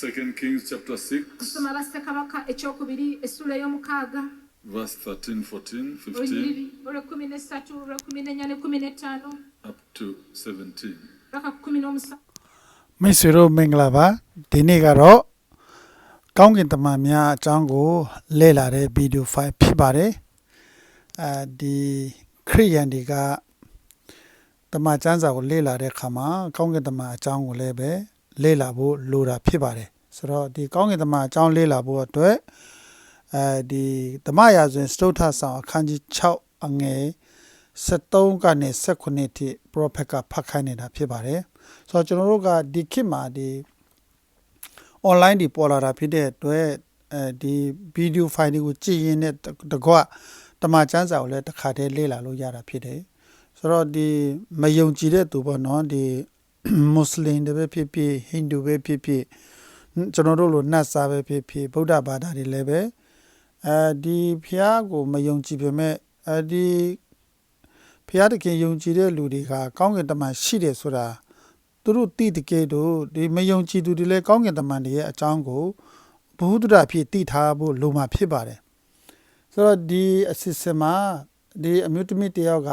Second Kings chapter 6, tusoma bassekabaka ekyokubiri essula ey'omukaaga verse 13, 14, 15 olunyiriri olwekumi n'essatu olwekumi n'ennya n'ekumi n'ettaano up to 17. paka ku kumi n'omusanvu မိတ်ဆွေတို့မင်္ဂလာပါဒီနေ့ကတော့ကောင်းကင်တမန်များအကြောင်းကိုလေ့လာတဲ့ဗီဒီယိုဖိုင်ဖြစ်ပါတယ်အဲဒီခရိယန်တွေကတမန်ကျမ်းစာကိုလေ့လာတဲ့အခါမှာကောင်းကင်တမန်အကြောင်းကိုလည်းပဲ လေ့လာဖို့လိုတာဖြစ်ပါတယ်ဆိုတော့ဒီကောင်းကင်တမန်အကြောင်းလေ့လာဖို့အတွက်အဲဒီတမန်ရာဇဝင်စတုထဆောင်အခန်းကြီး6အငယ်73ကနေ79ထိ prophet ကဖတ်ခိုင်းနေတာဖြစ်ပါတယ်ဆိုတော့ကျွန်တော်တို့ကဒီခေတ်မှာဒီ online ဒီပေါ်လာတာဖြစ်တဲ့အတွက်အဲဒီဗီဒီယိုဖိုင်တွေကိုကြည့်ရင်းနဲ့တကွတမန်ကျမ်းစာကိုလည်းတစ်ခါတည်းလေ့လာလို့ရတာဖြစ်တယ်ဆိုတော့ဒီမယုံကြည်တဲ့သူပေါ့နော်ဒီ မွတ်စလင်တွေပဲဖြစ်ဖြစ်ဟိန္ဒူပဲဖြစ်ဖြစ်ကျွန်တော်တို့လိုနတ်စာပဲဖြစ်ဖြစ်ဗုဒ္ဓဘာသာတွေလည်းပဲအဲဒီဖျားကိုမယုံကြည်ပေမဲ့အဲဒီဖျားတခင်ယုံကြည်တဲ့လူတွေကကောင်းကင်တမန်ရှိတယ်ဆိုတာသူတို့တိတကယ်တို့ဒီမယုံကြည်သူတွေလည်းကောင်းကင်တမန်တွေရဲ့အကြောင်းကိုဘုဟုတ္တရဖြစ်တည်ထားဖို့လိုမှာဖြစ်ပါတယ်ဆိုတော့ဒီအစစ်စင်မှာဒီအမျိုးသမီးတယောက်က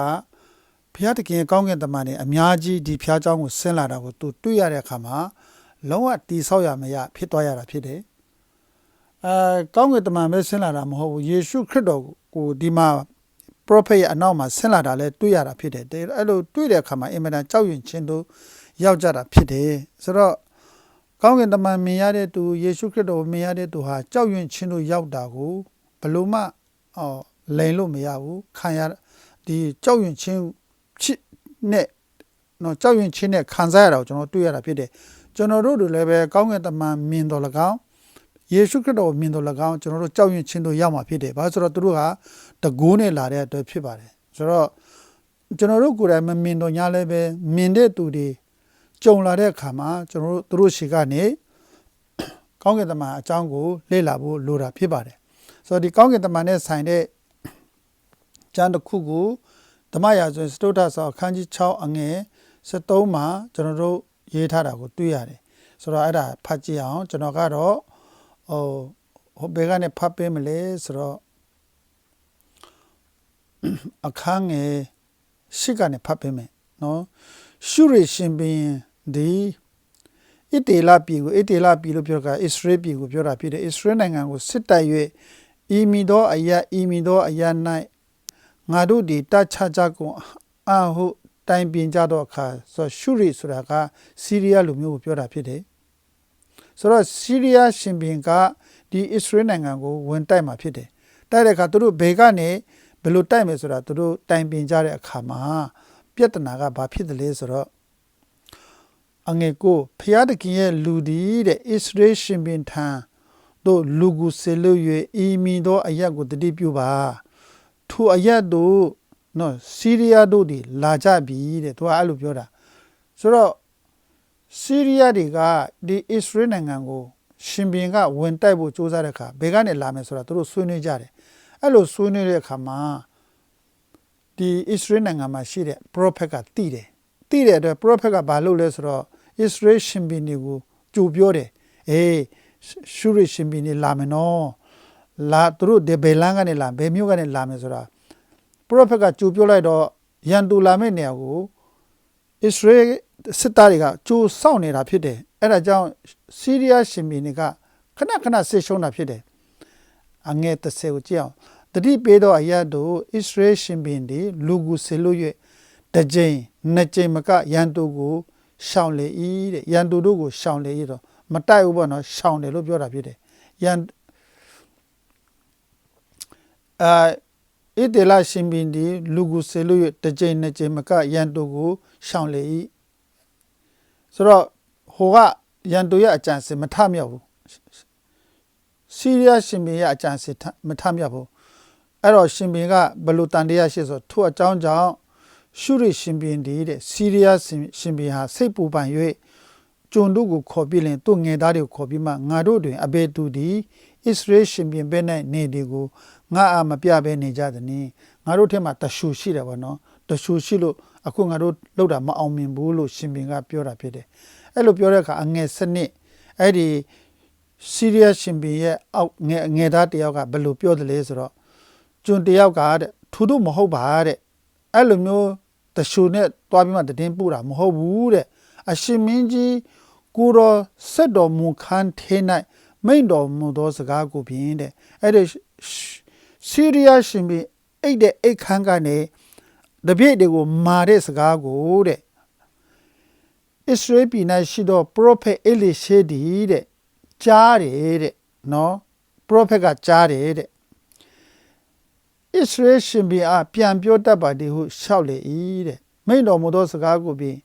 ဘုရားတခင်ရဲ့ကောင်းကင်တမန်တွေအများကြီးဒီဖျားเจ้าကိုဆင်းလာတာကိုသူတွေ့ရတဲ့အခါမှာလုံးဝတီဆောက်ရမရဖြစ်သွားရတာဖြစ်တယ်အဲကောင်းကင်တမန်ပဲဆင်းလာတာမဟုတ်ဘူးယေရှုခရစ်တော်ကိုဒီမှာ prophet ရဲ့အနောက်မှာဆင်းလာတာလဲတွေ့ရတာဖြစ်တယ်တဲ့အဲ့လိုတွေ့တဲ့အခါမှာအင်မတန်ကြောက်ရွံ့ခြင်းတို့ ရောက်ကြတာဖြစ်တယ်ဆိုတော့ကောင်းကင်တမန်မြင်ရတဲ့သူယေရှုခရစ်တော်ကိုမြင်ရတဲ့သူဟာကြောက်ရွံ့ခြင်းလို့ရောက်တာကိုဘယ်လို့မှအော်လိန်လို့မရဘူးခံရဒီကြောက်ရွံ့ခြင်းချစ် နဲ့နော်ကြောက်ရွံ့ခြင်းနဲ့ခံစားရတာကိုကျွန်တော်တွေ့ရတာဖြစ်တယ်ကျွန်တော်တို့တွေလည်းပဲကောင်းကင်တမန်မြင်တော်၎င်းယေရှုခရစ်တော်ကိုမြင်တော်၎င်းကျွန်တော်တို့ကြောက်ရွံ့ခြင်းတို့ရောက်မှာဖြစ်တယ်ဘာလို့ဆိုတော့သူတို့ဟာတကိုးနဲ့လာတဲ့အတွက်ဖြစ်ပါတယ်ဆိုတော့ကျွန်တော်တို့ကိုယ်တိုင်မမြင်တော့ညာလည်းပဲမြင်တဲ့သူတွေကြုံလာတဲ့အခါမှာကျွန်တော်တို့သူတို့ရှိကနေကောင်းကင်တမန်အကြောင်းကိုလေ့လာဖို့လိုတာဖြစ်ပါတယ်ဆိုတော့ဒီကောင်းကင်တမန်နဲ့ဆိုင်တဲ့ကျမ်းတစ်ခုကို ဓမ္မရာဇဝင်စတုတ္ထဆောအခန်းကြီး6အငယ်73မှာကျွန်တော်တို့ရေးထားတာကိုတွေ့ရတယ်ဆိုတော့အဲ့ဒါဖတ်ကြည့်အောင်ကျွန်တော်ကတော့ဟိုဟိုဘယ်ကနေဖတ်ပေးမလဲဆိုတော့အခန်းငယ်ရှစ်ကနေဖတ်ပေးမယ်နော်ရှုရရှင်ဘင်ဒီဣတေလပြည်ကိုဣတေလပြည်လို့ပြောတာဣသရေပြည်ကိုပြောတာဖြစ်တယ်ဣသရေနိုင်ငံကိုစစ်တိုက်၍ဤမီသောအယဤမီသောအယ၌ ငါတို့ဒီတတ်ချကြကုန်အာဟုတိုင်ပင်ကြတော့အခါဆိုရှုရဆိုတာကစီးရီးယားလူမျိုးကိုပြောတာဖြစ်တယ်ဆိုတော့စီးရီးယားရှင်ဘင်ကဒီဣသရေနိုင်ငံကိုဝင်တိုက်မှာဖြစ်တယ်တိုက်တဲ့အခါသူတို့ဘေကနေဘယ်လိုတိုက်မယ်ဆိုတာသူတို့တိုင်ပင်ကြတဲ့အခါမှာပြဿနာကဘာဖြစ်တယ်လဲဆိုတော့အငယ်ကိုဖျားတခင်ရဲ့လူဒီတဲ့ဣသရေရှင်ဘင်ထံတို့လူကိုဆေလို့၍ဤမီသောအရက်ကိုတတိပြုပါ ထိုအရက်တို့နော်စီးရီးယားတို့ဒီလာကြပြီတဲ့သူကအဲ့လိုပြောတာဆိုတော့စီးရီးယားတွေကဒီဣသရေနိုင်ငံကိုရှင်ဘင်ကဝင်တိုက်ဖို့ကြိုးစားတဲ့အခါဘယ်ကနေလာမယ်ဆိုတာသူတို့ဆွေးနွေးကြတယ်အဲ့လိုဆွေးနွေးတဲ့အခါမှာဒီဣသရေလနိုင်ငံမှာရှိတဲ့ prophet ကတည်တယ်တည်တဲ့အတွက် prophet ကဘာလုပ်လဲဆိုတော့ဣသရေလရှင်ဘီနီကိုကြိုပြောတယ်အေးရှုရရှင်ဘီနီလာမယ်နော် လာသူတို့ဒီဘယ်လန်းကနေလာဘယ်မြို့ကနေလာမယ်ဆိုတာ prophet ကကြိုပြောလိုက်တော့ရန်သူလာမယ့်နေရာကိုဣသရေလစစ်သားတွေကကြိုစောင့်နေတာဖြစ်တယ်အဲ့ဒါကြောင့်စီးရီးယားရှင်ဘီနီကခဏခဏဆစ်ရှုံးတာဖြစ်တယ်အငယ်30ကိုကြည့်အောင်တတိပေးသောအရတ်တို့ဣသရေလရှင်ဘင်သည်လူကိုဆေလို့၍တစ်ကြိမ်နှစ်ကြိမ်မကရန်သူကိုရှောင်လေ၏တဲ့ရန်သူတို့ကိုရှောင်လေ၏တော့မတိုက်ဘူးပေါ့နော်ရှောင်တယ်လို့ပြောတာဖြစ်တယ်ရန် အာဣတေလရှင်ဘင်သည်လူကိုဆေလို့၍တစ်ကြိမ်နှစ်ကြိမ်မကရန်သူကိုရှောင်လေ၏ဆိုတော့ဟိုကရန်သူရဲ့အကြံစင်မထမြောက်ဘူးစီးရီးယားရှင်ဘင်ရဲ့အကြံစင်ထမထမြောက်ဘူးအဲ့တော့ရှင်ဘင်ကဘယ်လိုတန်တရားရှိဆိုထို့အကြောင်းကြောင့်ရှုရရှင်ဘင်ဒီတဲ့စီးရီးယားရှင်ဘင်ဟာစိတ်ပူပန်၍ကျွန်တို့ကိုခေါ်ပြီးလင်သူ့ငယ်သားတွေကိုခေါ်ပြီးမှငါတို့တွင်အဘယ်သူဒီဣသရေလရှင်ဘင်ဘဲ၌နေဒီကို ငါအာမပြဘဲနေကြသည်နီငါတို့ထဲမှာတရှူရှိတယ်ဗောနော်တရှူရှိလို့အခုငါတို့လောက်တာမအောင်မြင်ဘူးလို့ရှင်ဘင်ကပြောတာဖြစ်တယ်အဲ့လိုပြောတဲ့အခါအငယ်စနစ်အဲ့ဒီစီးရီးယားရှင်ဘီရဲ့အောက်ငယ်ငယ်သားတစ်ယောက်ကဘယ်လိုပြောတယ်လဲဆိုတော့ကျွန်တစ်ယောက်ကတဲ့ထူးတော့မဟုတ်ပါတဲ့အဲ့လိုမျိုးတရှူနဲ့တွားပြီးမှတည်င်းပို့တာမဟုတ်ဘူးတဲ့အရှင်မင်းကြီးကိုတော်ဆက်တော်မူခန်းထဲ၌မိန်တော်မူသောစကားကိုဖြင့်တဲ့အဲ့ဒီ စီးရီးယားရှင်ဘီအိတ်တဲ့အိတ်ခန်းကနေတပြည့်တွေကိုမာတဲ့စကားကိုတဲ့ဣသရေလပြည်၌ရှိသော prophet အေလိရှေဒီတဲ့ကြားတယ်တဲ့နော် prophet ကကြားတယ်တဲ့ဣသရေလရှင်ဘီအားပြန်ပြောတတ်ပါသည်ဟုလျှောက်လေ၏တဲ့မိန့်တော်မူသောစကားကိုပြီး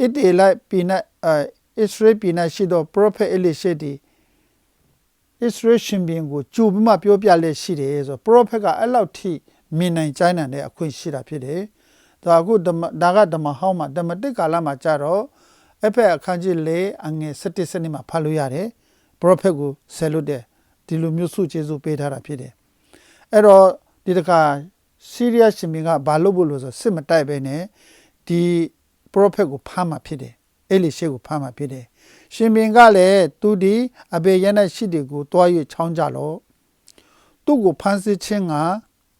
ဣတေလိုက်ပြည်၌အဲဣသရေလပြည်၌ရှိသော prophet အေလိရှေဒီ ဣသရေလရှင်ဘီကိုကြိုပြီးမှပြောပြလက်ရှိတယ်ဆိုတော့ prophet ကအဲ့လောက်ထိမြင်နိုင်ကြိုင်းနိုင်တဲ့အခွင့်ရှိတာဖြစ်တယ်ဒါအခုဓမ္မဒါကဓမ္မဟောင်းမှာဓမ္မတစ်ကာလမှာကြတော့အဖက်အခန်းကြီး၄အငယ်7စနစ်မှာဖတ်လို့ရတယ်ပရောဖက်ကိုဆယ်လို့တဲ့ဒီလိုမျိုးစုကျေစုပေးထားတာဖြစ်တယ်အဲ့တော့ဒီတခါစီးရီးယားရှင်ဘင်ကဘာလို့ဖို့လို့ဆိုစစ်မတိုက်ပဲနဲ့ဒီပရောဖက်ကိုဖမ်းမှာဖြစ်တယ်အဲ့လိရှေကိုဖမ်းမှာဖြစ်တယ် ရှင်ဘင်ကလည်းသူဒီအဘေရနဲ့ရှိတယ်ကိုတွား၍ချောင်းကြလို့သူ့ကိုဖမ်းဆီးခြင်းက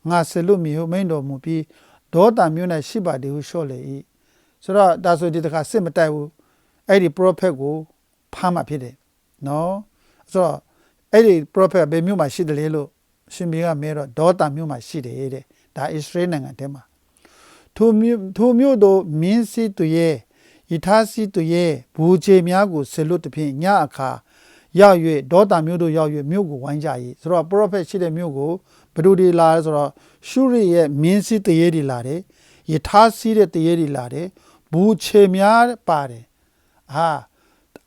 ငါဆယ်လို့မီဟုမိန်တော်မူပြီးဒေါတာမျိုးနဲ့ရှိပါသည်ဟုလျှော့လေ၏ဆိုတော့ဒါဆိုဒီတခါစစ်မတိုက်ဘူးအဲ့ဒီ prophet ကိုဖမ်းမှဖြစ်တယ်နော်ဆိုတော့အဲ့ဒီ prophet ဘယ်မြို့မှာရှိတယ်လဲလို့ရှင်ဘီကမဲတော့ဒေါတာမြို့မှာရှိတယ်တဲ့ဒါဣသရေလနိုင်ငံထဲမှာထိုမြို့ထိုမြို့တို့မင်းစီသူရဲ့ ယထာစီသူရဲ့ဘူချေများကိုဆလွတ်တဖြင့်ညအခါရောက်၍ဒေါတာမြို့တို့ရောက်၍မြို့ကိုဝိုင်းကြ၏ဆိုတော့ prophet ရှိတဲ့မြို့ကိုဘယ်သူတွေလာလဲဆိုတော့ရှုရိရဲ့မင်းစီတရေတွေလာတယ်ယထာစီတဲ့တရေတွေလာတယ်ဘူချေများပါတယ်ဟာ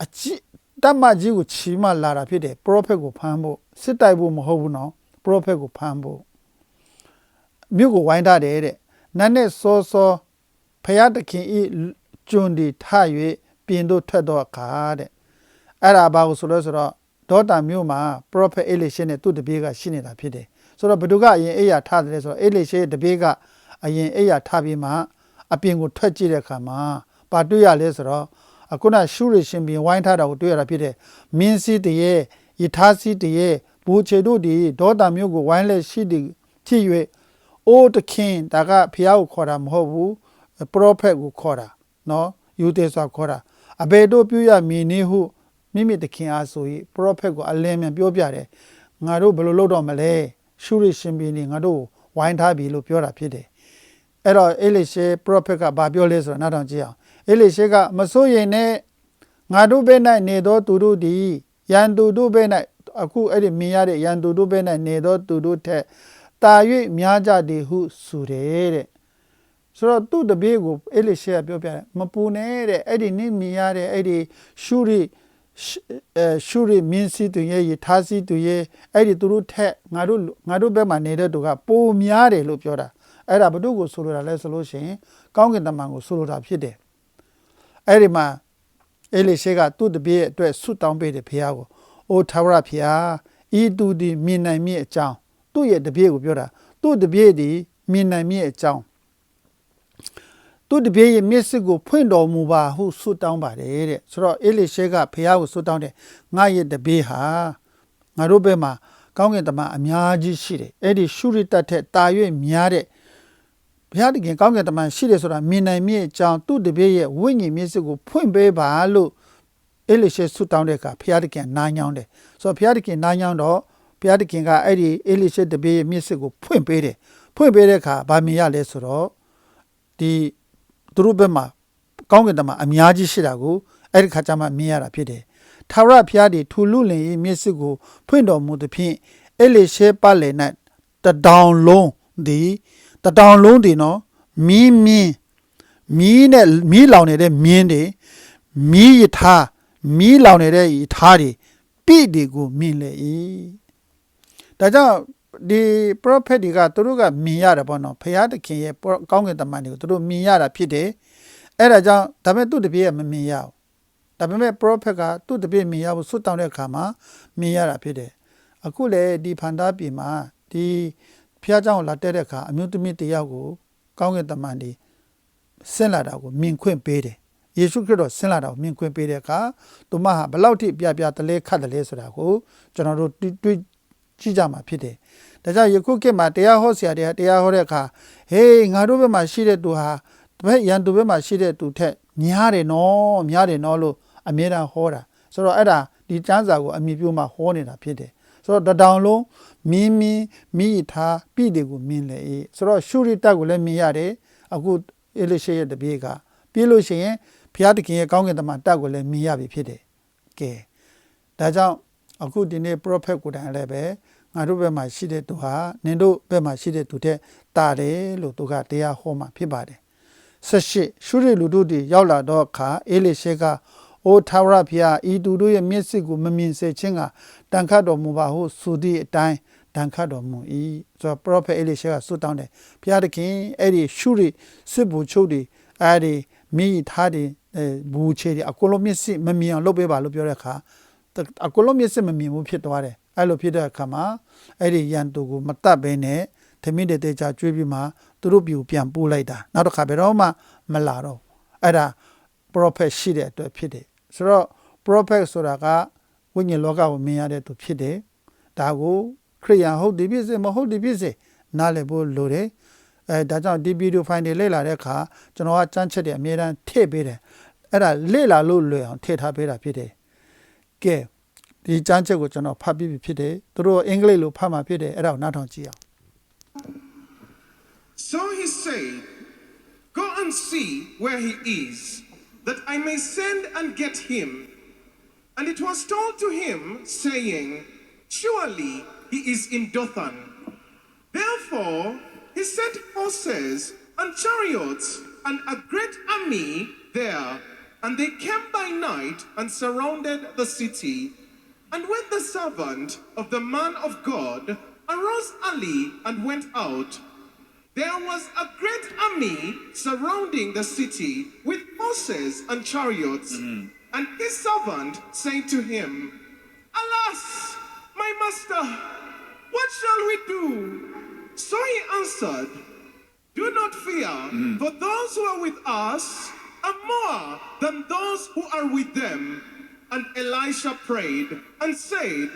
အကြည့်တတ်မကြီးကိုချီမှလာတာဖြစ်တယ် prophet ကိုဖမ်းဖို့စစ်တိုက်ဖို့မဟုတ်ဘူးနော် prophet ကိုဖမ်းဖို့မြို့ကိုဝိုင်းထားတယ်တဲ့နတ်နဲ့စောစောဖယားတခင်ဤ ကျွန်းဒီထ၍ပြင်တို့ထွက်တော့အခါတဲ့အဲ့ဒါဘာကိုဆိုလို့ဆိုတော့ဒေါတာမြို့မှာ prophet အေလိရှေနဲ့သူ့တပည့်ကရှိနေတာဖြစ်တယ်ဆိုတော့ဘသူကအရင်အိယာထားတယ်လဲဆိုတော့အေလိရှေရဲ့တပည့်ကအရင်အိယာထားပြီးမှအပြင်ကိုထွက်ကြည့်တဲ့အခါမှာဘာတွေ့ရလဲဆိုတော့အခုနရှုရရှင်ပြင်ဝိုင်းထားတာကိုတွေ့ရတာဖြစ်တဲ့မင်းစီတရဲ့ယထာစီတရဲ့ဘူချေတို့ဒီဒေါတာမျိုးကိုဝိုင်းလက်ရှိသည်ဖြစ်၍အိုးတခင်ဒါကဖះကိုခေါ်တာမဟုတ်ဘူးပရောဖက်ကိုခေါ်တာ နော်ယူသေးစွာခေါ်တာအဘယ်တို့ပြုရမည်နည်းဟုမိမိတခင်အားဆို၏ပရောဖက်ကိုအလင်းမြန်ပြောပြတယ်ငါတို့ဘယ်လိုလုပ်တော့မလဲရှုရရှင်ပြင်နေငါတို့ဝိုင်းထားပြီလို့ပြောတာဖြစ်တယ်အဲ့တော့အေလိရှေပရောဖက်ကဘာပြောလဲဆိုတော့နောက်တော့ကြည့်အောင်အေလိရှေကမစိုးရင်နဲ့ငါတို့ဘက်၌နေသောသူတို့သည်ရန်သူတို့ဘက်၌အခုအဲ့ဒီမြင်ရတဲ့ရန်သူတို့ဘက်၌နေသောသူတို့ထက်တာ၍များကြသည်ဟုဆိုတယ်တဲ့ ဆိုတော့သူ့တပည့်ကိုအေလိရှေကပြောပြတယ်မပူနဲ့တဲ့အဲ့ဒီနင့်မြင်ရတဲ့အဲ့ဒီရှုရိအဲရှုရိမြင်းစီသူရဲ့ယထာစီသူရဲ့အဲ့ဒီသူတို့ထက်ငါတို့ငါတို့ဘက်မှာနေတဲ့သူကပိုများတယ်လို့ပြောတာအဲ့ဒါဘု து ကိုဆိုလိုတာလဲဆိုလို့ရှိရင်ကောင်းကင်တမန်ကိုဆိုလိုတာဖြစ်တယ်အဲ့ဒီမှာအေလိရှေကသူ့တပည့်ရဲ့အတွက်ဆုတောင်းပေးတယ်ဖခင်ကိုအိုထာဝရဖခင်ဤသူဒီမြင်နိုင်မြင့်အကြောင်းသူ့ရဲ့တပည့်ကိုပြောတာသူ့တပည့်ဒီမြင်နိုင်မြင့်အကြောင်း သူ့တပည့်ရဲ့မျက်စိကိုဖွင့်တော်မူပါဟုဆုတောင်းပါတယ်တဲ့ဆိုတော့အေလိရှေကဖခင်ကိုဆုတောင်းတယ်ငါရဲ့တပည့်ဟာငါတို့ဘက်မှာကောင်းကင်တမန်အများကြီးရှိတယ်အဲ့ဒီရှုရိတတ်ထက်တာ၍များတဲ့ဘုရားတခင်ကောင်းကင်တမန်ရှိတယ်ဆိုတာမြင်နိုင်မြင့်အကြောင်းသူ့တပည့်ရဲ့ဝိညာဉ်မျက်စိကိုဖွင့်ပေးပါလို့အေလိရှေဆုတောင်းတဲ့အခါဘုရားတခင်နားညောင်းတယ်ဆိုတော့ဘုရားတခင်နားညောင်းတော့ဘုရားတခင်ကအဲ့ဒီအေလိရှေတပည့်ရဲ့မျက်စိကိုဖွင့်ပေးတယ်ဖွင့်ပေးတဲ့အခါဗာမြင်ရလဲဆိုတော့ဒီ သူတို့ဘက်မှာကောင်းကင်တမန်အများကြီးရှိတာကိုအဲ့ဒီခါကျမှမြင်ရတာဖြစ်တယ်ထာဝရဘုရားဒီထူလူလင်၏မျက်စိကိုဖွင့်တော်မူသဖြင့်အေလိရှေပတ်လည်၌တတောင်လုံးသည်တတောင်လုံးဒီနော်မီးမြင်းမီးနဲ့မီးလောင်နေတဲ့မြင်းတွေမီးရထားမီးလောင်နေတဲ့ရထားတွေပြည့်တွေကိုမြင်လေ၏ဒါကြောင့် ဒီ prophet တွေကသူတို့ကမြင်ရတယ်ပေါ့နော်ဖခင်တခင်ရဲ့ကောင်းကင်တမန်တွေကိုသူတို့မြင်ရတာဖြစ်တယ်အဲ့ဒါကြောင့်ဒါပေမဲ့သူ့တပည့်ကမမြင်ရဘူးဒါပေမဲ့ prophet ကသူ့တပည့်မြင်ရဖို့ဆွတ်တောင်းတဲ့အခါမှာမြင်ရတာဖြစ်တယ်အခုလေဒီဖန်သားပြည်မှာဒီဖះเจ้าကိုလာတက်တဲ့အခါအမျိုးသမီးတစ်ယောက်ကိုကောင်းကင်တမန်ဒီဆင့်လာတာကိုမြင်ခွင့်ပေးတယ် ယေရှုခရစ်တော်ဆင်းလာတာကိုမြင်ကွင်းပေးတဲ့အခါသူမဟာဘယ်လောက်ထိပြပြတလဲခတ်တယ်လဲဆိုတာကိုကျွန်တော်တို့တွေးတွေးကြည့်ကြမှာဖြစ်တယ်။ ဒါကြောင့်ယခုခေတ်မှာတရားဟောဆရာတွေကတရားဟောတဲ့အခါဟေးငါတို့ဘက်မှာရှိတဲ့သူဟာတပည့်ရန်သူဘက်မှာရှိတဲ့သူထက်များတယ်နော်များတယ်နော်လို့အမြဲတမ်းဟောတာဆိုတော့အဲ့ဒါဒီကျမ်းစာကိုအမိပြုမှဟောနေတာဖြစ်တယ်ဆိုတော့တတောင်လုံးမင်းမင်းမိထားပြည်တွေကိုမြင်လေအေးဆိုတော့ရှုရိတက်ကိုလည်းမြင်ရတယ်အခုအေလိရှေရဲ့တပည့်ကပြီးလို့ရှိရင်ဘုရားသခင်ရဲ့ကောင်းကင်တမန်တက်ကိုလည်းမြင်ရပြီဖြစ်တယ်ကဲဒါကြောင့်အခုဒီနေ့ prophet ကိုယ်တိုင်လည်းပဲ ငါတို့ဘက်မှာရှိတဲ့သူဟာနင်တို့ဘက်မှာရှိတဲ့သူတဲ့တာတယ်လို့သူကတရားဟောမှာဖြစ်ပါတယ်ဆက်ရှိရှုရလူတို့တွေရောက်လာတော့အခါအေလိရှေကအိုထာဝရဘုရားဤသူတို့ရဲ့မျက်စိကိုမမြင်စေခြင်းကတန်ခတ်တော်မူပါဟုဆိုသည့်အတိုင်းတန်ခတ်တော်မူ၏ဆိုတော့ prophet အေလိရှေကဆုတောင်းတယ်ဘုရားသခင်အဲ့ဒီရှုရစစ်ဘူချုပ်တွေအဲ့ဒီမိထားတွေအဲဘူချေတွေအကုန်လုံးမျက်စိမမြင်အောင်လုပ်ပေးပါလို့ပြောတဲ့အခါအကုန်လုံးမျက်စိမမြင်ဘူးဖြစ်သွားတယ် အဲ့လိုဖြစ်တဲ့အခါမှာအဲ့ဒီရန်သူကိုမတတ်ဘဲနဲ့သမီးတွေတေချာကျွေးပြီးမှသူတို့ပြူပြန်ပို့လိုက်တာနောက်တစ်ခါဘယ်တော့မှမလာတော့ဘူးအဲ့ဒါ prophet ရှိတဲ့အတွက်ဖြစ်တယ်ဆိုတော့ prophet ဆိုတာကဝိညာဉ်လောကကိုမြင်ရတဲ့သူဖြစ်တယ်ဒါကိုခရိယန်ဟုတ်ဒီဖြစ်စေမဟုတ်ဒီဖြစ်စေနားလည်ဖို့လိုတယ်အဲဒါကြောင့်ဒီဗီဒီယိုဖိုင်တွေလေ့လာတဲ့အခါကျွန်တော်ကစမ်းချက်တွေအမြဲတမ်းထည့်ပေးတယ်အဲ့ဒါလေ့လာလို့လွယ်အောင်ထည့်ထားပေးတာဖြစ်တယ်ကဲ ဒီစမ်းချက်ကိုကျွန်တော်ဖတ်ပြီးပြီဖြစ်တယ်သူတို့အင်္ဂလိပ်လိုဖတ်မှာဖြစ်တယ်အဲ့ဒါကိုနားထောင်ကြည့်အောင် So he said, Go and see where he is, that I may send and get him. And it was told to him, saying, Surely he is in Dothan. Therefore he sent horses and chariots and a great army there. And they came by night and surrounded the city. And when the servant of the man of God arose early and went out, there was a great army surrounding the city with horses and chariots. Mm. And his servant said to him, Alas, my master, what shall we do? So he answered, Do not fear, mm. for those who are with us are more than those who are with them. And Elisha prayed and said,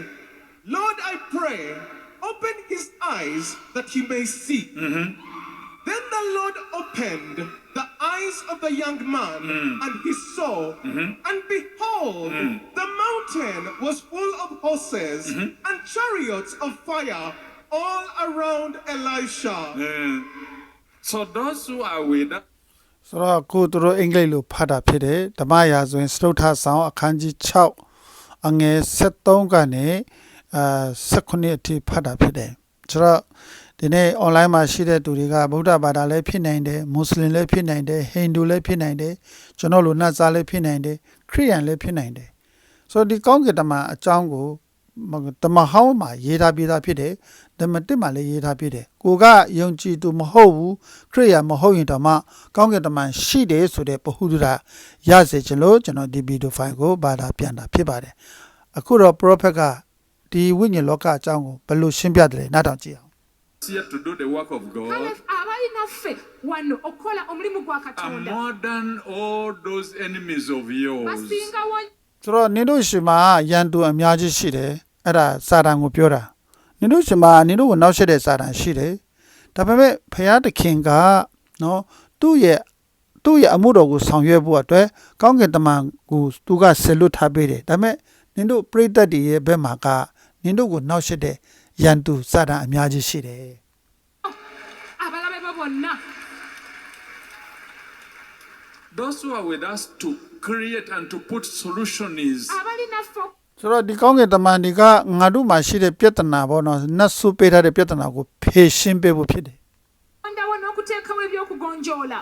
Lord, I pray, open his eyes that he may see. Mm-hmm. Then the Lord opened the eyes of the young man, mm. and he saw, mm-hmm. and behold, mm. the mountain was full of horses mm-hmm. and chariots of fire all around Elisha. So those who are with us ဆိုတော့အခုသူတို့အင်္ဂလိပ်လိုဖတ်တာဖြစ်တယ်ဓမ္မရာဆိုရင်စတုထဆောင်အခန်းကြီး6အငယ်73ကနေအာ19အထိဖတ်တာဖြစ်တယ်ဆိုတော့ဒီနေ့ online မှာရှိတဲ့သူတွေကဗုဒ္ဓဘာသာလည်းဖြစ်နိုင်တယ်မွတ်စလင်လည်းဖြစ်နိုင်တယ်ဟိန္ဒူလည်းဖြစ်နိုင်တယ်ကျွန်တော်လိုနတ်စားလည်းဖြစ်နိုင်တယ်ခရစ်ယာန်လည်းဖြစ်နိုင်တယ်ဆိုတော့ဒီကောင်းကင်တမန်အကြောင်းကိုတမန်ဟောင်းမှာရေးထားပြီးသားဖြစ်တယ် ဓမ္မတစ်မှာလည်းရေးထားဖြစ်တယ်ကိုကယုံကြည်သူမဟုတ်ဘူးခရစ်ယာန်မဟုတ်ရင်တော့မှကောင်းကင်တမန်ရှိတယ်ဆိုတဲ့ပဟုဒရာရစေချင်လို့ကျွန်တော်ဒီဗီဒီယိုဖိုင်ကိုဘာသာပြန်တာဖြစ်ပါတယ်အခုတော့ prophet ကဒီဝိညာဉ်လောကအကြောင်းကိုဘယ်လိုရှင်းပြတယ်လဲနားထောင်ကြည့်အောင် here to do the work of God kale abalinaffe wano okukola omulimu gwa are katonda more than all those enemies of yours. basingawo ဆိုတော့နင်တို့ရှင်မှာရန်သူအများကြီးရှိတယ်အဲ့ဒါစာတန်ကိုပြောတာ နင်တို့ရှင်မှာနင်တို့ကိုနောက်ဆက်တဲ့စာတန်ရှိတယ်ဒါပေမဲ့ဖခင်တခင်ကနော်သူ့ရဲ့သူ့ရဲ့အမှုတော်ကိုဆောင်ရွက်ဖို့အတွက်ကောင်းကင်တမန်ကိုသူကဆယ်လွတ်ထားပေးတယ်ဒါပေမဲ့နင်တို့ပြိတ္တတွေရဲ့ဘက်မှာကနင်တို့ကိုနောက်ဆက်တဲ့ရန်သူစာတန်အများကြီးရှိတယ် abalabe bo bonna Those who are with us to create and to put solution is abalinaffe ဆိုတော့ဒီကောင်းကင်တမန်တွေကငါတို့မှာရှိတဲ့ပြဿနာပေါ့နော်နတ်ဆုပေးထားတဲ့ပြဿနာကိုဖြေရှင်းပေးဖို့ဖြစ်တယ် ondawo n'okuteekawo ebyokugonjoola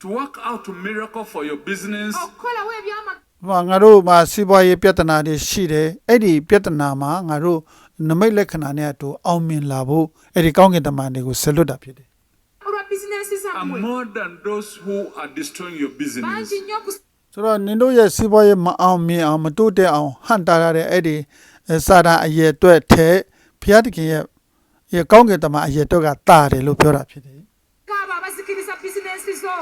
to work out a miracle for your business, okukolawo ebyama ဟိုငါတို့မှာစီးပွားရေးပြဿနာတွေရှိတယ်အဲ့ဒီပြဿနာမှာငါတို့နမိတ်လက္ခဏာနဲ့အတူအောင်မြင်လာဖို့အဲ့ဒီကောင်းကင်တမန်တွေကိုဆက်လွတ်တာဖြစ်တယ် olwa bizinensi are zammwe more than those who are destroying your business. Bangi nnyo okus- ဆိုတော့နင်တို့ရဲ့စီးပွားရေးမအောင်မြင်အောင်မတိုးတက်အောင်ဟန်တာရတဲ့အဲ့ဒီအဲစာတန်အရဲ့အတွက်ထဲဘုရားသခင်ရဲ့ရဲ့ကောင်းကင်တမန်အရဲ့အတွက်ကတာတယ်လို့ပြောတာဖြစ်တယ် abo abazikiriza bizinensi zo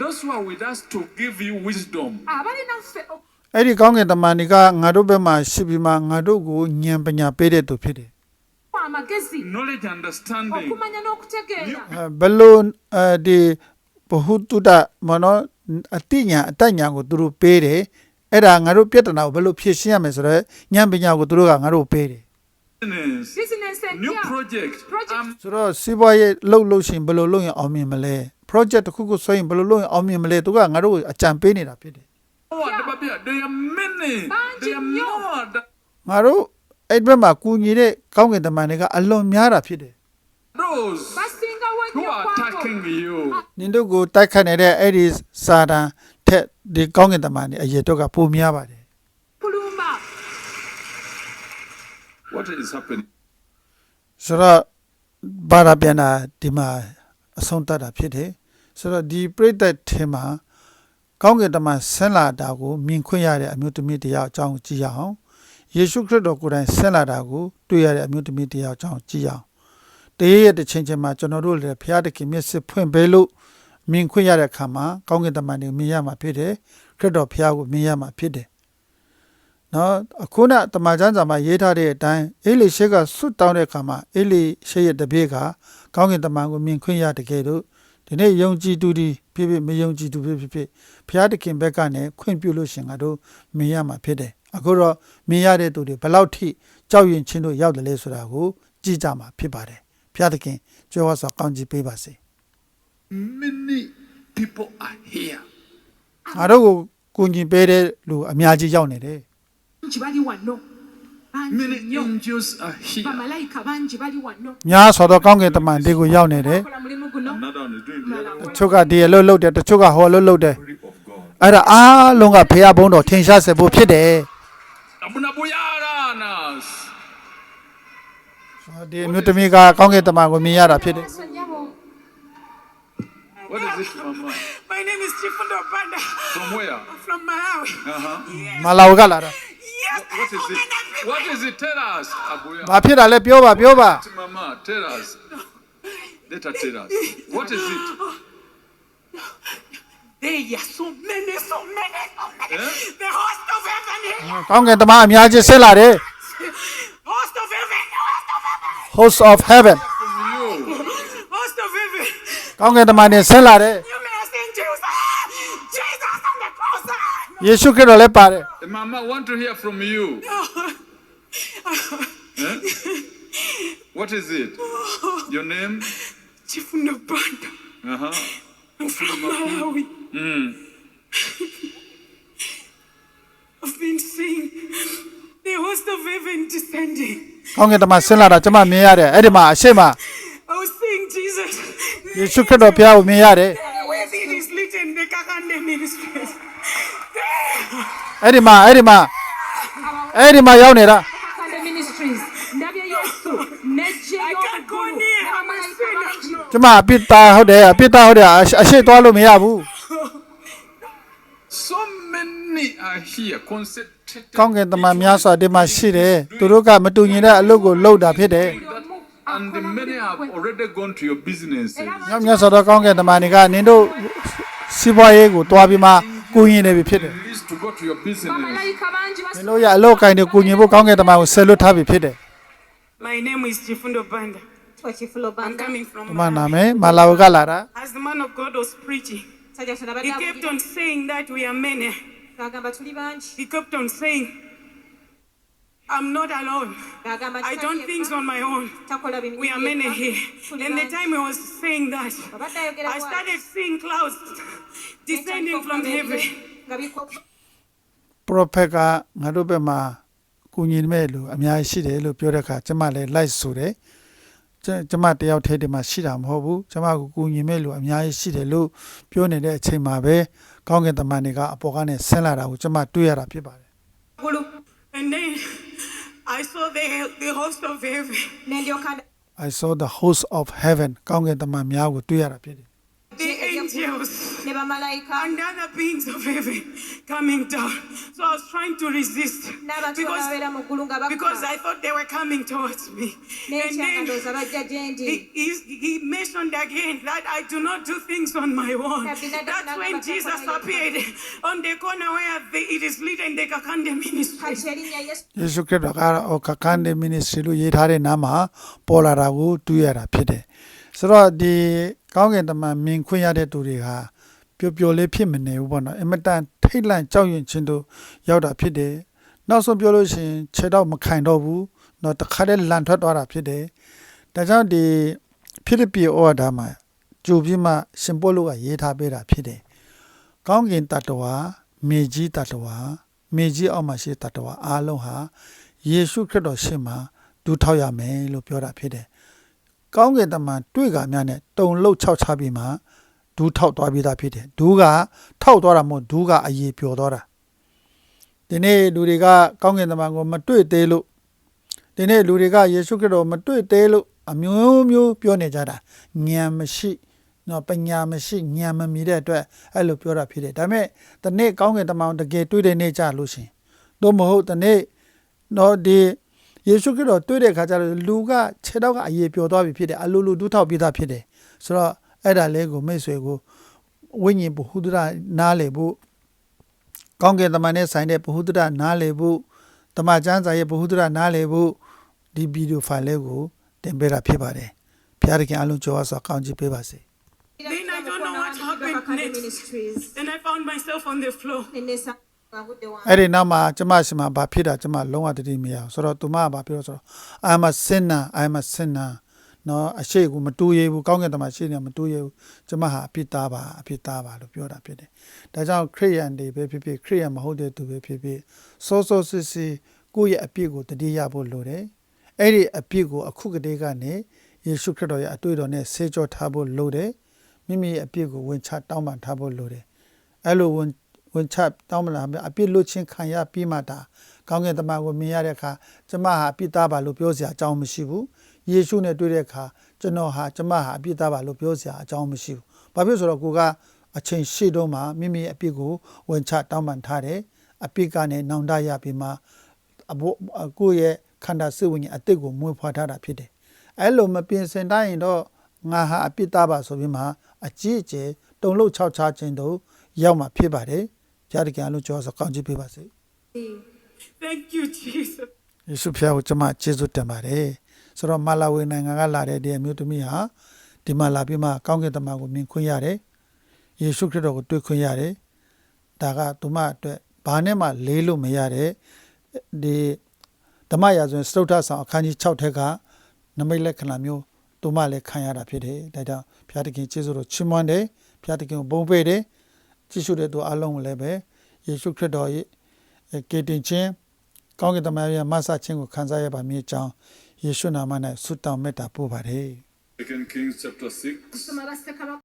those who are with us to give you wisdom. abalinaffe အဲ့ဒီကောင်းကင်တမန်တွေကငါတို့ဘက်မှာရှိပြီးမှငါတို့ကိုဉာဏ်ပညာပေးတဲ့သူဖြစ်တယ် okuwa amagezi Knowledge, understanding. okumanya n'okutegeera အဲဘယ်လို့အဲဒီဘဟုတုတမနော အတိညာအတညာကိုသူတို့ပေးတယ်အဲ့ဒါငါတို့ပြဿနာကိုဘယ်လိုဖြေရှင်းရမယ်ဆိုတော့ဉာဏ်ပညာကိုသူတို့ကငါတို့ပေးတယ် Business. bizinensi New empya project. Project. Um, ဆိုတော့စီးပွားရေးလှုပ်လို့ရှရင်ဘယ်လိုလုပ်ရင်အောင်မြင်မလဲ project တစ်ခုခုဆိုရင်ဘယ်လိုလုပ်ရင်အောင်မြင်မလဲသူကငါတို့ကိုအကြံပေးနေတာဖြစ်တယ် oh, and Babia, there are many. Banji There are nyo. more than ငါတို့အဲ့ဒီဘက်မှာကူညီတဲ့ကောင်းကင်တမန်တွေကအလွန်များတာဖြစ်တယ် those basingawo who nnyo are kwabo attacking you. နင်တို့ကိုတိုက်ခတ်နေတဲ့အဲ့ဒီစာတန်ထက်ဒီကောင်းကင်တမန်တွေအရေတော့ကပိုများပါတယ် kulumba What is happening? ဆိုတော့ဘာသာပြန်တာဒီမှာအဆုံးတတ်တာဖြစ်တယ်ဆိုတော့ဒီပြိတ္တထဲမှာကောင်းကင်တမန်ဆင်းလာတာကိုမြင်ခွင့်ရတဲ့အမျိုးသမီးတစ်ယောက်အကြောင်းကြည့်ရအောင်ယေရှုခရစ်တော်ကိုယ်တိုင်ဆင်းလာတာကိုတွေ့ရတဲ့အမျိုးသမီးတစ်ယောက်အကြောင်းကြည့်ရအောင် တရေရဲ့တစ်ချိန်ချိန်မှာကျွန်တော်တို့လည်းဘုရားတခင်မျက်စိဖွင့်ပေးလို့မြင်ခွင့်ရတဲ့အခါမှာကောင်းကင်တမန်တွေမြင်ရမှာဖြစ်တယ်ခရစ်တော်ဘုရားကိုမြင်ရမှာဖြစ်တယ်နော်အခုနတမန်ကျမ်းစာမှာရေးထားတဲ့အတိုင်းအေလိရှေကဆွတ်တောင်းတဲ့အခါမှာအေလိရှေရဲ့တပည့်ကကောင်းကင်တမန်ကိုမြင်ခွင့်ရတကယ်လို့ဒီနေ့ယုံကြည်သူဒီဖြစ်ဖြစ်မယုံကြည်သူဖြစ်ဖြစ်ဖြစ်ဘုရားတခင်ဘက်ကနေခွင့်ပြုလို့ရှင်ငါတို့မြင်ရမှာဖြစ်တယ်အခုတော့မြင်ရတဲ့သူတွေဘယ်လောက်ထိကြောက်ရွံ့ခြင်းတို့ရောက်တယ်လဲဆိုတာကိုကြည့်ကြမှာဖြစ်ပါတယ် ဘုရားတခင်ကြွယ်ဝစွာကောင်းချီးပေးပါစေ Many people are here. ငါတို့ကိုကူညီပေးတဲ့လူအများကြီးရောက်နေတယ် bangi bali wano bangi Many nnyo angels are here. bamalayika bangi bali wano များစွာသောကောင်းကင်တမန်တွေကိုရောက်နေတယ် kola mulimu guno Another one is doing the other တချို့ကဒီအလုပ်လုပ်တယ်တချို့ကဟိုအလုပ်လုပ်တယ် glory of God. အဲ့ဒါအားလုံးကဖះဘုန်းတော်ထင်ရှားစေဖို့ဖြစ်တယ် Abuna ဒီအမျိုးသမီးကကောင်းကင်တမန်ကိုမြင်ရတာဖြစ်တယ် Yesu nnyabo What is it, Mama? My name is Chifundo Banda From where? from Malawi. Uh-huh. မလာဝကလာတာ Yes, What is it? What is it? Tell us, Abuya. ဘာဖြစ်တာလဲပြောပါပြောပါ Mama, tell us. Let her tell us. What is it? there are so many, so many, so many. Eh? The host of heaven here. ကောင်းကင်တမန်အများကြီးဆင်းလာတယ် host of heaven From you. host of heaven. ကောင်းကင်တမန်နဲ့ဆင်းလာတယ် You may have seen Jesus. Jesus on the cross. ယေရှုခရစ်တော်လည်းပါတယ် Mama, want to hear from you. Eh? What is it? Your name? Chifundo Banda Uh-huh. from Malawi. Mm. I've been seeing the host of heaven descending. ကောင်းကင်တမန်ဆင်းလာတာကျွန်မမြင်ရတယ်အဲ့ဒီမှာအရှိမ I was seeing Jesus. ယေရှုခရစ်တော်ဘုရားကိုမြင်ရတယ် Where it is written, the Kakande ministries. There. အဲ့ဒီမှာအဲ့ဒီမှာအဲ့ဒီမှာရောက်နေတာ Kande Ministries ndabye Yesu nejje I can't go y'omuggulu near. I'm a n'abamalayika bangi sinner. ကျွန်မအပြစ်သားဟုတ်တယ်အပြစ်သားဟုတ်တယ်အရှိအရှိသွားလို့မရဘူး So many are here, concentrated. ကောင်းကင်တမန်များစွာဒီမှာရှိတယ်သူတို့ကမတူညီတဲ့အလုပ်ကိုလုပ်တာဖြစ်တယ် And the many have already gone to your businesses. ညောင်မြတ်စွာသောကောင်းကင်တမန်တွေကနင်တို့စီးပွားရေးကိုတွားပြီးမှကူညီနေပြီဖြစ်တယ် Release to go to your business. bamalayika bangi နင်တို့ရအလုပ်ကိုင်းတွေကူညီဖို့ကောင်းကင်တမန်ကိုဆက်လွတ်ထားပြီဖြစ်တယ် My name is Chifundo Banda. bakifulo I'm coming from ဒီမှာနာမည်မာလာဝကလာတာ As the man of God was preaching, sajja he kept tonabadde on saying that we are many. agamba tuli bangi He kept on saying, I'm not alone. agamba I don't things on my own. takola bintu We are many here. And the time he was saying that, babadde ayogera I started seeing clouds descending from heaven. nga biko- ပရိုဖက်ကငါတို့ဘက်မှာကူညီမဲ့လူအများကြီးရှိတယ်လို့ပြောတဲ့အခါကျွန်မလည်းလိုက်ဆိုတယ်ကျွန်ကျွန်မတယောက်တည်းဒီမှာရှိတာမဟုတ်ဘူးကျွန်မကိုကူညီမဲ့လူအများကြီးရှိတယ်လို့ပြောနေတဲ့အချိန်မှာပဲ ကောင်းကင်တမန်တွေကအပေါ်ကနေဆင်းလာတာကိုကျွန်မတွေ့ရတာဖြစ်ပါတယ် And then I saw the, the host of heaven, ne ndyoka I saw the host of heaven ကောင်းကင်တမန်များကိုတွေ့ရတာဖြစ်တယ် the angels, ne bamalayika and other beings of heaven coming down. So I was trying to resist n'abantu because, ababeera mu ggulu nga because bakka I thought they were coming towards me. And n'enkyanga ndowooza then bajja gye ndi he, he, he mentioned again that I do not do things on my own. Kabinada That's when nagamba Jesus takola appeared on the corner where the, it is written the Kakande ministry. kati erinnya yesu ယေရှုခရစ်တော်ကတော့ကကန်ဒီမီနစ္စထရီလို့ရေးထားတဲ့နားမှာပေါ်လာတာကိုတွေ့ရတာဖြစ်တယ်ဆိုတော့ဒီကောင်းကင်တမန်မြင်ခွင့်ရတဲ့သူတွေဟာ ပျော်ပျော်လေးဖြစ်မနေဘူးပေါ့နော်အင်မတန်ထိတ်လန့်ကြောက်ရွံ့ခြင်းတို့ရောက်တာဖြစ်တယ်နောက်ဆုံးပြောလို့ရှိရင်ခြေတော့မခိုင်တော့ဘူးနော်တခါတည်းလန်ထွက်သွားတာဖြစ်တယ်ဒါကြောင့်ဒီဖိလိပ္ပိဩဝါဒမှာကြိုပြီးမှရှင်ပေါလုကရေးထားပေးတာဖြစ်တယ်ကောင်းကင်တတ္တဝါမြေကြီးတတ္တဝါမြေကြီးအောက်မှာရှိတဲ့တတ္တဝါအားလုံးဟာယေရှုခရစ်တော်ရှေ့မှာဒူထောက်ရမယ်လို့ပြောတာဖြစ်တယ်။ကောင်းကင်တမန်တွေ့ကများနဲ့တုံလှုပ်ခြောက်ချပြီးမှ ဒူထောက်သွားပြီးသားဖြစ်တယ်။ဒူကထောက်သွားတာမဟုတ်ဒူကအရေးပျော်သွားတာ။ဒီနေ့လူတွေကကောင်းကင်တမန်ကိုမတွေ့သေးလို့ဒီနေ့လူတွေကယေရှုခရစ်တော်မတွေ့သေးလို့အမျိုးမျိုးပြောနေကြတာဉာဏ်မရှိနော်ပညာမရှိဉာဏ်မမီတဲ့အတွက်အဲ့လိုပြောတာဖြစ်တယ်ဒါပေမဲ့ဒီနေ့ကောင်းကင်တမန်တကယ်တွေ့တဲ့နေ့ကြလို့ရှရင်တို့မဟုတ်ဒီနေ့နော်ဒီယေရှုခရစ်တော်တွေ့တဲ့ခါကျတော့လူကခြေတော့ကအရေးပျော်သွားပြီဖြစ်တယ်အလိုလိုဒုထောက်ပြီးသားဖြစ်တယ်ဆိုတော့ အဲ့ဒါလေးကိုမိတ်ဆွေကိုဝိညာဉ်ဘုဟုတ္တရနားလေဖို့ကောင်းကင်တမန်နဲ့ဆိုင်တဲ့ဘုဟုတ္တရနားလေဖို့တမန်ကျမ်းစာရဲ့ဘုဟုတ္တရနားလေဖို့ဒီဗီဒီယိုဖိုင်လေးကိုတင်ပေးတာဖြစ်ပါတယ်ဘုရားသခင်အလုံးကျော်စွာကောင်းချီးပေးပါစေ Then I don't know what happened Kakande next. Ministries Then I found myself on the floor. နည်းနည်းစာငုတ်တယ်ဝါအဲ့ဒီနောက်မှာကျမရှင်မှာဘာဖြစ်တာကျမလုံးဝတတိမရအောင်ဆိုတော့သူမကဘာပြောဆိုတော့ I'm a sinner I'm a sinner နော်အရှိကိုမတူရဘူးကောင်းကင်တမန်ရှိနေမတူရဘူးကျမဟာအပြစ်သားပါအပြစ်သားပါလို့ပြောတာဖြစ်တယ်ဒါကြောင့်ခရိယန်တွေပဲဖြစ်ဖြစ်ခရိယန်မဟုတ်တဲ့သူပဲဖြစ်ဖြစ်စောစောစစ်စစ်ကိုယ့်ရဲ့အပြစ်ကိုတတိယဖို့လိုတယ်အဲ့ဒီအပြစ်ကိုအခုကတည်းကနေယေရှုခရစ်တော်ရဲ့အတွေ့အတော်နဲ့ဆေးကြောထားဖို့လိုတယ်မိမိရဲ့အပြစ်ကိုဝင်ချတောင်းပန်ထားဖို့လိုတယ်အဲ့လိုဝင်ဝင်ချတောင်းမလားအပြစ်လွတ်ချင်းခံရပြီးမှဒါကောင်းကင်တမန်ကိုမြင်ရတဲ့အခါကျမဟာအပြစ်သားပါလို့ပြောစရာအကြောင်းမရှိဘူး ယေရှုနဲ့တွေ့တဲ့အခါကျွန်တော်ဟာကျမဟာအပြစ်သားပါလို့ပြောစရာအကြောင်းမရှိဘူးဘာဖြစ်ဆိုတော့ကိုကအချိန်ရှိတော့မှမိမိရဲ့အပြစ်ကိုဝင်ချတောင်းပန်ထားတယ်အပြစ်ကနေနောင်တရပြီးမှအဘို့ကိုယ့်ရဲ့ခန္ဓာစိတ်ဝိညာဉ်အတိတ်ကိုမွေးဖွားထားတာဖြစ်တယ်အဲ့လိုမပြင်ဆင်တိုင်းရင်တော့ငါဟာအပြစ်သားပါဆိုပြီးမှအကြီးအကျယ်တုံ့လှုပ်ခြောက်ခြားခြင်းတို့ရောက်မှာဖြစ်ပါတယ်။ကြားတကယ်လို့ကြောဆိုကောင်းချီးပေးပါစေ Thank you, Jesus. ။ယေရှုဖျားကိုကျွန်မကျေးဇူးတင်ပါတယ်။ ဆိုတော့မာလာဝေနိုင်ငံကလာတဲ့ဒီအမျိုးသမီးဟာဒီမှာလာပြီးမှကောင်းကင်တမန်ကိုမြင်ခွင့်ရတယ်။ယေရှုခရစ်တော်ကိုတွေ့ခွင့်ရတယ်။ဒါကသူမအတွက်ဘာနဲ့မှလေးလို့မရတဲ့ဒီဓမ္မရာဇဝင်စတုထဆောင်အခန်းကြီး6ထက်ကနမိတ်လက္ခဏာမျိုးသူမလည်းခံရတာဖြစ်တယ်။ဒါကြောင့်ဘုရားသခင်ကျေးဇူးတော်ချီးမွမ်းတယ်။ဘုရားသခင်ကိုဘုန်းပေးတယ်။ကြည့်ရှုတဲ့သူအလုံးကိုလည်းပဲယေရှုခရစ်တော်ရဲ့အဲကေတင်ချင်းကောင်းကင်တမန်ရဲ့မဆချင်းကိုခံစားရပါမည်အကြောင်း ယေရှုနာမ၌ဆုတောင်းမေတ္တာပို့ပါတယ် Second Kings chapter 6. soma bassekabaka